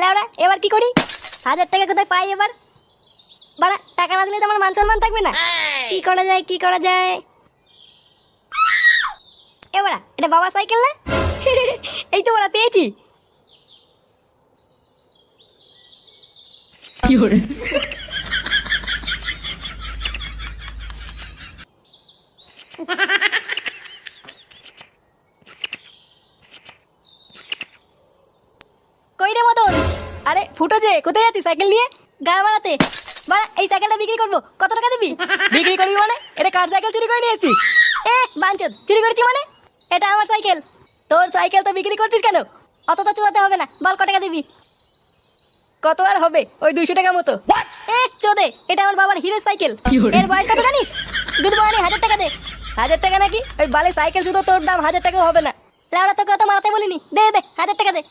লেওড়া এবার কি করি? হাজার টাকা কোথায় পাই এবার? বাড়া টাকা না দিলে তো আমার মান সম্মান থাকবে না। কি করা যায় কি করা যায়? এবারা এটা বাবা সাইকেল না? এই তো বাড়া পেয়েছি। কই আরে ফুটো যে কোথায় যাচ্ছিস সাইকেল নিয়ে? গাড়ি মারাতে বাড়া এই সাইকেলটা বিক্রি করব। কত টাকা দিবি? বিক্রি করবি মানে? এটা কার সাইকেল চুরি করে নিয়ে এসেছিস এ বাঞ্চদ চুরি করেছি মানে? এটা আমার সাইকেল। তোর সাইকেল তো বিক্রি করছিস কেন? অত তো চুয়াতে হবে না। বল ক টাকা দিবি? কত আর হবে? ওই দুইশো টাকা মতো। এ চোদে এটা আমার বাবার হিরো সাইকেল। এর বয়স কত জানিস? গুড মর্নিং হাজার টাকা দে। হাজার টাকা নাকি? ওই বালে সাইকেল শুধু তোর দাম হাজার টাকাও হবে না। লাউড়া তোকে অত মারাতে বলিনি। দে দে হাজার টাকা দে।